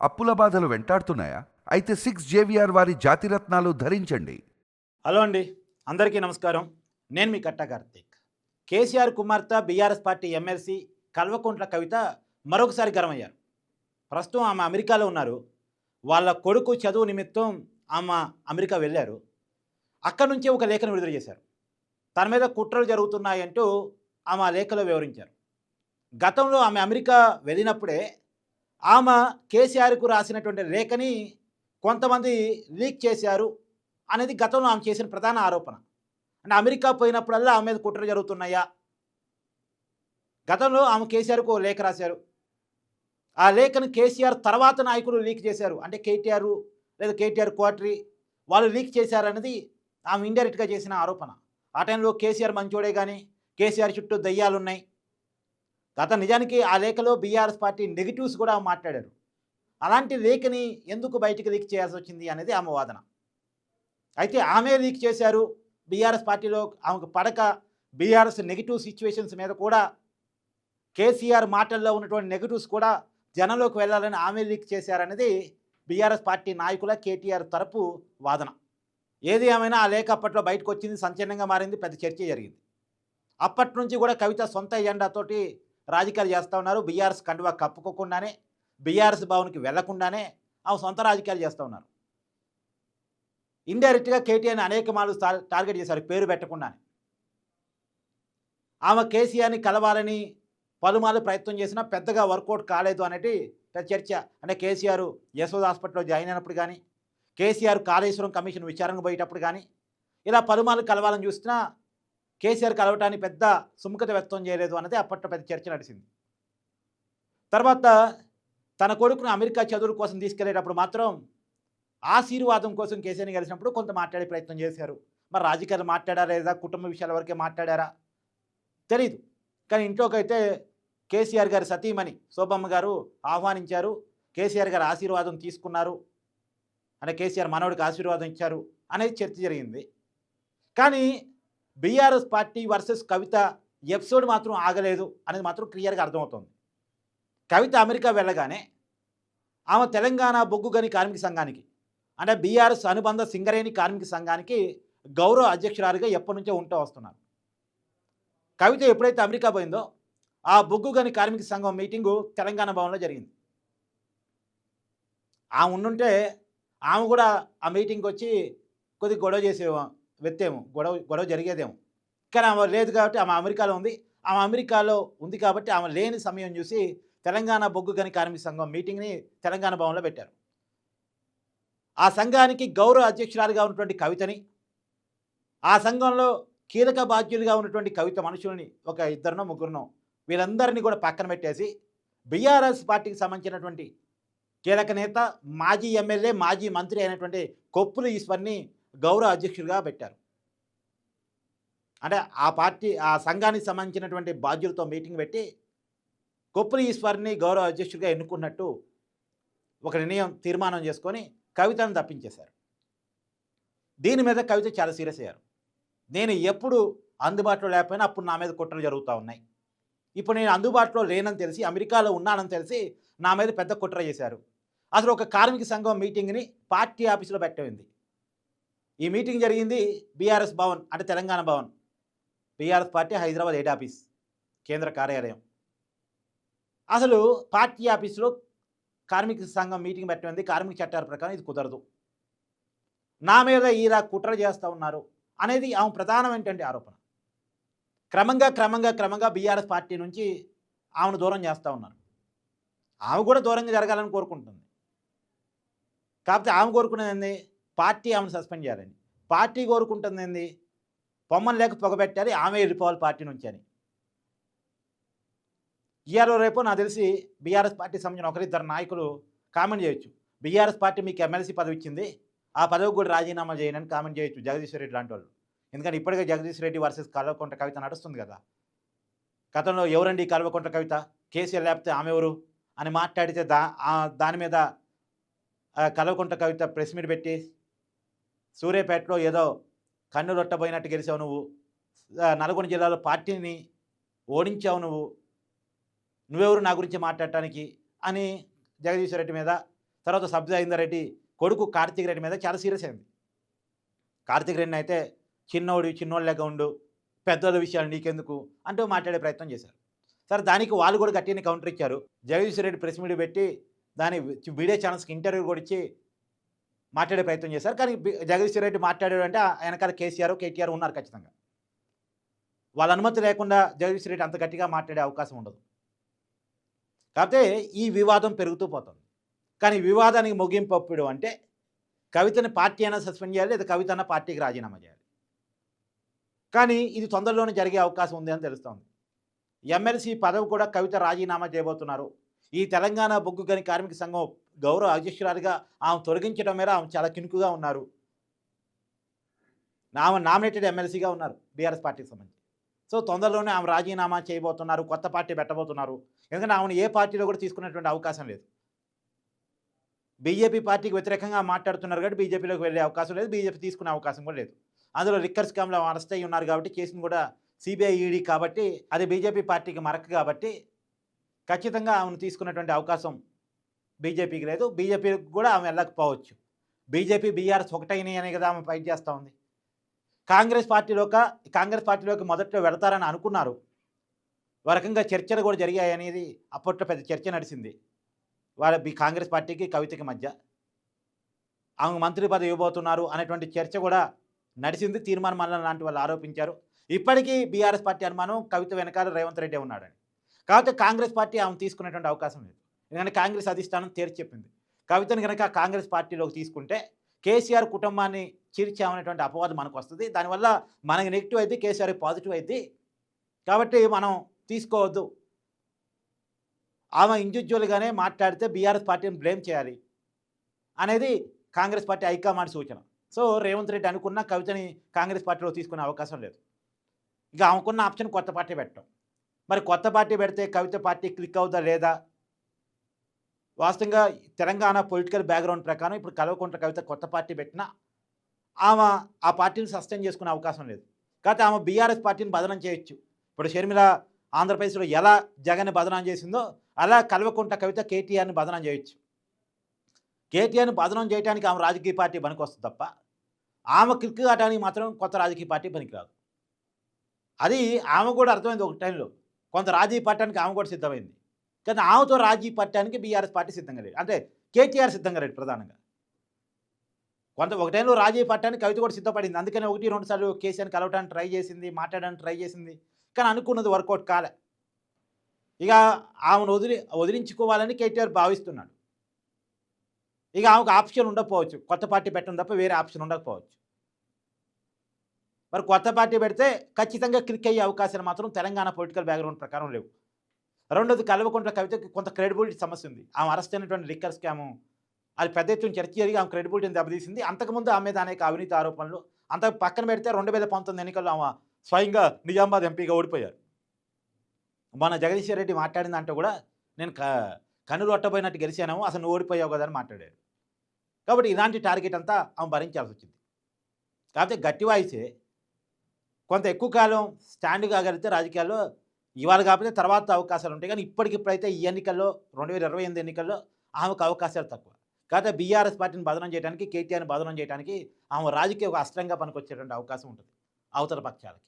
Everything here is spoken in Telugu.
అప్పుల బాధలు వెంటాడుతున్నాయా? అయితే సిక్స్ జేవిఆర్ వారి జాతిరత్నాలు ధరించండి. హలో అండి. అందరికీ నమస్కారం. నేను మీ కట్ట కార్తీక్. కేసీఆర్ కుమార్తె బీఆర్ఎస్ పార్టీ ఎమ్మెల్సీ కల్వకుంట్ల కవిత మరొకసారి గర్వమయ్యారు. ప్రస్తుతం ఆమె అమెరికాలో ఉన్నారు. వాళ్ళ కొడుకు చదువు నిమిత్తం ఆమె అమెరికా వెళ్ళారు. అక్కడి నుంచే ఒక లేఖను విడుదల చేశారు. తన మీద కుట్రలు జరుగుతున్నాయంటూ ఆమె ఆ లేఖలో వివరించారు. గతంలో ఆమె అమెరికా వెళ్ళినప్పుడే ఆమె కేసీఆర్కు రాసినటువంటి లేఖని కొంతమంది లీక్ చేశారు అనేది గతంలో ఆమె చేసిన ప్రధాన ఆరోపణ. అంటే అమెరికా పోయినప్పుడల్లా ఆమె మీద కుట్ర జరుగుతున్నాయా? గతంలో ఆమె కేసీఆర్కు ఓ లేఖ రాశారు. ఆ లేఖను కేసీఆర్ తర్వాత నాయకులు లీక్ చేశారు. అంటే కేటీఆర్ లేదా కేటీఆర్ కోటరీ వాళ్ళు లీక్ చేశారనేది ఆమె ఇండైరెక్ట్గా చేసిన ఆరోపణ. ఆ టైంలో కేసీఆర్ మంచోడే కానీ కేసీఆర్ చుట్టూ దయ్యాలు ఉన్నాయి గత నిజానికి ఆ లేఖలో బీఆర్ఎస్ పార్టీ నెగిటివ్స్ కూడా మాట్లాడారు. అలాంటి లేఖని ఎందుకు బయటకు లీక్ చేయాల్సి వచ్చింది అనేది ఆమె వాదన. అయితే ఆమె లీక్ చేశారు బీఆర్ఎస్ పార్టీలో ఆమెకు పడక బీఆర్ఎస్ నెగిటివ్ సిచ్యువేషన్స్ మీద కూడా కేసీఆర్ మాటల్లో ఉన్నటువంటి నెగిటివ్స్ కూడా జనంలోకి వెళ్ళాలని ఆమె లీక్ చేశారనేది బీఆర్ఎస్ పార్టీ నాయకుల కేటీఆర్ తరపు వాదన. ఏది ఏమైనా ఆ లేఖ అప్పట్లో బయటకు వచ్చింది సంచలనంగా మారింది పెద్ద చర్చ జరిగింది. అప్పటి నుంచి కూడా కవిత సొంత ఎజెండాతోటి రాజకీయాలు చేస్తూ ఉన్నారు. బీఆర్ఎస్ కండువా కప్పుకోకుండానే బీఆర్ఎస్ భవన్కి వెళ్ళకుండానే ఆమె సొంత రాజకీయాలు చేస్తూ ఉన్నారు. ఇండైరెక్ట్గా కేటీఆర్ని అనేక మార్లు టార్గెట్ చేశారు పేరు పెట్టకుండానే. ఆమె కేసీఆర్ని కలవాలని పలుమార్లు ప్రయత్నం చేసినా పెద్దగా వర్కౌట్ కాలేదు అనేది పెద్ద చర్చ. అంటే కేసీఆర్ యశోద్ హాస్పిటల్లో జాయిన్ అయినప్పుడు కానీ కేసీఆర్ కాళేశ్వరం కమిషన్ విచారణకు పోయేటప్పుడు కానీ ఇలా పలుమార్లు కలవాలని చూసినా కేసీఆర్ కలవటానికి పెద్ద సుముఖత వ్యక్తం చేయలేదు అన్నది అప్పట్లో పెద్ద చర్చ నడిచింది. తర్వాత తన కొడుకును అమెరికా చదువుల కోసం తీసుకెళ్ళేటప్పుడు మాత్రం ఆశీర్వాదం కోసం కేసీఆర్ని కలిసినప్పుడు కొంత మాట్లాడే ప్రయత్నం చేశారు. మరి రాజకీయాలు మాట్లాడారా లేదా కుటుంబ విషయాల వరకే మాట్లాడారా? తెలీదు. కానీ ఇంట్లోకైతే కేసీఆర్ గారు సతీమణి శోభమ్మ గారు ఆహ్వానించారు. కేసీఆర్ గారు ఆశీర్వాదం తీసుకున్నారు. అంటే కేసీఆర్ మనవడికి ఆశీర్వాదం ఇచ్చారు అనేది చర్చ జరిగింది. కానీ BRS party versus Kavitha episode మాత్రం ఆగలేదు అనేది మాత్రం క్లియర్గా అర్థమవుతుంది. కవిత అమెరికా వెళ్ళగానే ఆమె తెలంగాణ బొగ్గు గని కార్మిక సంఘానికి అంటే బీఆర్ఎస్ అనుబంధ సింగరేణి కార్మిక సంఘానికి గౌరవ అధ్యక్షురాలుగా ఎప్పటి నుంచో ఉంటూ వస్తున్నారు. కవిత ఎప్పుడైతే అమెరికా పోయిందో ఆ బొగ్గు గని కార్మిక సంఘం మీటింగు తెలంగాణ భవన్లో జరిగింది. ఆమె ఉండుంటే ఆమె కూడా ఆ మీటింగ్కి వచ్చి కొద్దిగా గొడవ చేసేవాం వ్యక్తేమో గొడవ గొడవ జరిగేదేమో. కానీ ఆమె లేదు కాబట్టి ఆమె అమెరికాలో ఉంది. ఆమె అమెరికాలో ఉంది కాబట్టి ఆమె లేని సమయం చూసి తెలంగాణ బొగ్గు గని కార్మిక సంఘం మీటింగ్ని తెలంగాణ భవన్లో పెట్టారు. ఆ సంఘానికి గౌరవ అధ్యక్షురాలుగా ఉన్నటువంటి కవితని ఆ సంఘంలో కీలక బాధ్యులుగా ఉన్నటువంటి కవిత మనుషుల్ని ఒక ఇద్దరినో ముగ్గురునో వీళ్ళందరినీ కూడా పక్కన పెట్టేసి బీఆర్ఎస్ పార్టీకి సంబంధించినటువంటి కీలక నేత మాజీ ఎమ్మెల్యే మాజీ మంత్రి అయినటువంటి కొప్పుల ఈశ్వర్ని గౌరవ అధ్యక్షుడిగా పెట్టారు. అంటే ఆ పార్టీ ఆ సంఘానికి సంబంధించినటువంటి బాధ్యులతో మీటింగ్ పెట్టి కొప్పుల ఈశ్వర్ని గౌరవ అధ్యక్షుడిగా ఎన్నుకున్నట్టు ఒక నిర్ణయం తీర్మానం చేసుకొని కవితను తప్పించేశారు. దీని మీద కవిత చాలా సీరియస్ అయ్యారు. నేను ఎప్పుడు అందుబాటులో లేకపోయినా అప్పుడు నా మీద కుట్రలు జరుగుతూ ఉన్నాయి. ఇప్పుడు నేను అందుబాటులో లేనని తెలిసి అమెరికాలో ఉన్నానని తెలిసి నా మీద పెద్ద కుట్ర చేశారు. అసలు ఒక కార్మిక సంఘం మీటింగ్ని పార్టీ ఆఫీసులో పెట్టింది ఈ మీటింగ్ జరిగింది బీఆర్ఎస్ భవన్ అంటే Telangana Bhavan. BRS party Hyderabad head office కేంద్ర కార్యాలయం. అసలు పార్టీ ఆఫీసులో కార్మిక సంఘం మీటింగ్ పెట్టింది కార్మిక చట్టాల ప్రకారం ఇది కుదరదు. నా మీద ఈరా కుట్ర చేస్తూ ఉన్నారు అనేది ఆమె ప్రధానమైనటువంటి ఆరోపణ. క్రమంగా క్రమంగా క్రమంగా బీఆర్ఎస్ పార్టీ నుంచి ఆమెను దూరం చేస్తూ ఉన్నారు. ఆమె కూడా దూరంగా జరగాలని కోరుకుంటుంది. కాకపోతే ఆమె కోరుకునేది ఏంది? పార్టీ ఆమెను సస్పెండ్ చేయాలని. పార్టీ కోరుకుంటుంది ఏంది? పొమ్మని లేక పొగబెట్టాలి ఆమె వెళ్ళిపోవాలి పార్టీ నుంచి అని. ఇవాళ రేపు నాకు తెలిసి బీఆర్ఎస్ పార్టీ సంబంధించిన ఒకరిద్దరు నాయకులు కామెంట్ చేయొచ్చు. బీఆర్ఎస్ పార్టీ మీకు ఎమ్మెల్సీ పదవి ఇచ్చింది ఆ పదవికి కూడా రాజీనామా చేయనని కామెంట్ చేయొచ్చు జగదీశ్వర్ రెడ్డి లాంటి వాళ్ళు. ఎందుకంటే ఇప్పటికే జగదీష్ రెడ్డి వర్సెస్ కల్వకుంట కవిత నడుస్తుంది కదా. గతంలో ఎవరండి ఈ కల్వకుంట కవిత? కేసీఆర్ లేకపోతే ఆమె ఎవరు? అని మాట్లాడితే దా దాని మీద ఆ కల్వకుంట కవిత ప్రెస్ మీట్ పెట్టి సూర్యాపేటలో ఏదో కన్ను రొట్టబోయినట్టు గెలిచావు నువ్వు. నల్గొండ జిల్లాలో పార్టీని ఓడించావు నువ్వు. నువ్వెవరు నా గురించి మాట్లాడటానికి? అని జగదీశ్వర రెడ్డి మీద తర్వాత సబ్జాయిందర్ రెడ్డి కొడుకు కార్తీక్ రెడ్డి మీద చాలా సీరియస్ అయింది. కార్తీక్ రెడ్డిని అయితే చిన్నోడు చిన్నోడు లెక్క ఉండు పెద్దోళ్ళ విషయాలు నీకెందుకు? అంటూ మాట్లాడే ప్రయత్నం చేశారు. సరే దానికి వాళ్ళు కూడా గట్టిని కౌంటర్ ఇచ్చారు. జగదీశ్వర్ రెడ్డి ప్రెస్ మీడియా పెట్టి దాని మీడియా ఛానల్స్కి ఇంటర్వ్యూ కూడా ఇచ్చి మాట్లాడే ప్రయత్నం చేశారు. కానీ బి- రెడ్డి మాట్లాడాడు అంటే వెనకాల కేసీఆర్ కేటీఆర్ ఉన్నారు ఖచ్చితంగా. వాళ్ళ అనుమతి లేకుండా జగదీశ్వర్ రెడ్డి అంత గట్టిగా మాట్లాడే అవకాశం ఉండదు. కాకపోతే ఈ వివాదం పెరుగుతూ పోతుంది. కానీ వివాదానికి ముగింపప్పుడు అంటే కవితని పార్టీ అయినా సస్పెండ్ చేయాలి లేదా కవిత అన్న పార్టీకి రాజీనామా చేయాలి. కానీ ఇది తొందరలోనే జరిగే అవకాశం ఉంది అని తెలుస్తోంది. ఎమ్మెల్సీ పదవి కూడా కవిత రాజీనామా చేయబోతున్నారు. ఈ తెలంగాణ బొగ్గు గని కార్మిక సంఘం గౌరవ అధ్యక్షురాలుగా ఆమె తొలగించడం మీద ఆమె చాలా కినుకుగా ఉన్నారు. ఆమె నామినేటెడ్ ఎమ్మెల్సీగా ఉన్నారు బీఆర్ఎస్ పార్టీకి సంబంధించి. సో తొందరలోనే ఆమె రాజీనామా చేయబోతున్నారు కొత్త పార్టీ పెట్టబోతున్నారు. ఎందుకంటే ఆమెను ఏ పార్టీలో కూడా తీసుకునేటువంటి అవకాశం లేదు. బీజేపీ పార్టీకి వ్యతిరేకంగా మాట్లాడుతున్నారు కాబట్టి బీజేపీలోకి వెళ్ళే అవకాశం లేదు బీజేపీ తీసుకునే అవకాశం కూడా లేదు. అందులో లిక్కర్ స్కామ్లో అరెస్ట్ అయ్యి ఉన్నారు కాబట్టి కేసును కూడా సిబిఐ ఈడీ కాబట్టి అది బీజేపీ పార్టీకి మరక కాబట్టి ఖచ్చితంగా ఆమెను తీసుకున్నటువంటి అవకాశం బీజేపీకి లేదు. బీజేపీకి కూడా ఆమె వెళ్ళకపోవచ్చు. బీజేపీ బీఆర్ఎస్ ఒకటైనవి అనే కదా ఆమె ఫైట్ చేస్తూ ఉంది. కాంగ్రెస్ పార్టీలోక కాంగ్రెస్ పార్టీలోకి మొదట్లో వెళతారని అనుకున్నారు. ఒక రకంగా చర్చలు కూడా జరిగాయి అనేది అప్పట్లో పెద్ద చర్చ నడిచింది. వాళ్ళ కాంగ్రెస్ పార్టీకి కవితకి మధ్య. ఆమె మంత్రి పదవి ఇవ్వబోతున్నారు అనేటువంటి చర్చ కూడా నడిచింది. తీర్మానం మల్లన లాంటి వాళ్ళు ఆరోపించారు. ఇప్పటికీ బీఆర్ఎస్ పార్టీ అనుమానం కవిత వెనకాల రేవంత్ రెడ్డి ఉన్నాడని. కాబట్టి కాంగ్రెస్ పార్టీ ఆమె తీసుకునేటువంటి అవకాశం లేదు. ఎందుకంటే కాంగ్రెస్ అధిష్టానం తేల్చి చెప్పింది. కవితను కనుక కాంగ్రెస్ పార్టీలోకి తీసుకుంటే కేసీఆర్ కుటుంబాన్ని చీర్చామనేటువంటి అపవాదం మనకు వస్తుంది. దానివల్ల మనకి నెగిటివ్ అయితే కేసీఆర్ పాజిటివ్ అయితే కాబట్టి మనం తీసుకోవద్దు. ఆమె ఇండివిజువల్గానే మాట్లాడితే బీఆర్ఎస్ పార్టీని బ్లేమ్ చేయాలి అనేది కాంగ్రెస్ పార్టీ హైకమాండ్ సూచన. సో రేవంత్ రెడ్డి అనుకున్న కవితని కాంగ్రెస్ పార్టీలో తీసుకునే అవకాశం లేదు. ఇక ఆమెకున్న ఆప్షన్ కొత్త పార్టీ పెట్టడం. మరి కొత్త పార్టీ పెడితే కవిత పార్టీ క్లిక్ అవుదా లేదా? వాస్తవంగా తెలంగాణ పొలిటికల్ బ్యాక్గ్రౌండ్ ప్రకారం ఇప్పుడు కల్వకుంట్ల కవిత కొత్త పార్టీ పెట్టినా ఆమె ఆ పార్టీని సస్టైన్ చేసుకునే అవకాశం లేదు. కాకపోతే ఆమె బీఆర్ఎస్ పార్టీని బదనం చేయొచ్చు. ఇప్పుడు షర్మిల ఆంధ్రప్రదేశ్లో ఎలా జగన్ని బదనం చేసిందో అలా కల్వకుంట్ల కవిత కేటీఆర్ని బదనం చేయొచ్చు. కేటీఆర్ని బదనం చేయడానికి ఆమె రాజకీయ పార్టీ పనికొస్తుంది తప్ప ఆమె క్లిక్ కావడానికి మాత్రం కొత్త రాజకీయ పార్టీ పనికిరాదు. అది ఆమె కూడా అర్థమైంది ఒక టైంలో. కొంత రాజీ పట్టడానికి ఆమె కూడా సిద్ధమైంది. కానీ ఆమెతో రాజీ పట్టడానికి బీఆర్ఎస్ పార్టీ సిద్ధంగా లేదు. అంటే కేటీఆర్ సిద్ధంగా లేదు ప్రధానంగా. కొంత ఒక టైంలో రాజీ పట్టడానికి కవిత కూడా సిద్ధపడింది. అందుకని ఒకటి రెండు సార్లు కేసీఆర్ని కలవడానికి ట్రై చేసింది మాట్లాడడానికి ట్రై చేసింది. కానీ అనుకున్నది వర్కౌట్ కాలే. ఇక ఆమెను వదిలి వదిలించుకోవాలని కేటీఆర్ భావిస్తున్నాడు. ఇక ఆమెకు ఆప్షన్ ఉండకపోవచ్చు. కొత్త పార్టీ పెట్టడం తప్ప వేరే ఆప్షన్ ఉండకపోవచ్చు. మరి కొత్త పార్టీ పెడితే ఖచ్చితంగా క్లిక్ అయ్యే అవకాశాలు మాత్రం తెలంగాణ పొలిటికల్ బ్యాక్గ్రౌండ్ ప్రకారం లేవు. రెండోది కల్వకుంట్ల కవితకి కొంత క్రెడిబిలిటీ సమస్య ఉంది. ఆమె అరెస్ట్ అయినటువంటి లిక్కర్ స్కాము అది పెద్ద ఎత్తున చర్చ జరిగి ఆమె క్రెడిబిలిటీని దెబ్బతీసింది. అంతకుముందు ఆమె మీద అనేక అవినీతి ఆరోపణలు అంత పక్కన పెడితే రెండు వేల పంతొమ్మిది ఎన్నికల్లో ఆమె స్వయంగా నిజామాబాద్ ఎంపీగా ఓడిపోయారు. మన జగదీశ్వర్ రెడ్డి మాట్లాడిన దాంట్లో కూడా నేను క ఒట్టబోయినట్టు గెలిచాను అసలు నువ్వు ఓడిపోయావు కదా అని మాట్లాడాడు. కాబట్టి ఇలాంటి టార్గెట్ అంతా ఆమె భరించాల్సి వచ్చింది. కాకపోతే గట్టి వాయిసే కొంత ఎక్కువ కాలం స్టాండ్ కాగలిగితే రాజకీయాల్లో ఇవాళ కాకపోతే తర్వాత అవకాశాలు ఉంటాయి. కానీ ఇప్పటికిప్పుడైతే ఈ ఎన్నికల్లో రెండు వేల ఇరవై ఎనిమిది ఎన్నికల్లో ఆమెకు అవకాశాలు తక్కువ. కాకపోతే బీఆర్ఎస్ పార్టీని బదనం చేయడానికి కేటీఆర్ని బదనం చేయడానికి ఆమె రాజకీయ ఒక అస్త్రంగా పనికొచ్చేటువంటి అవకాశం ఉంటుంది. అవతల పక్షాలకి.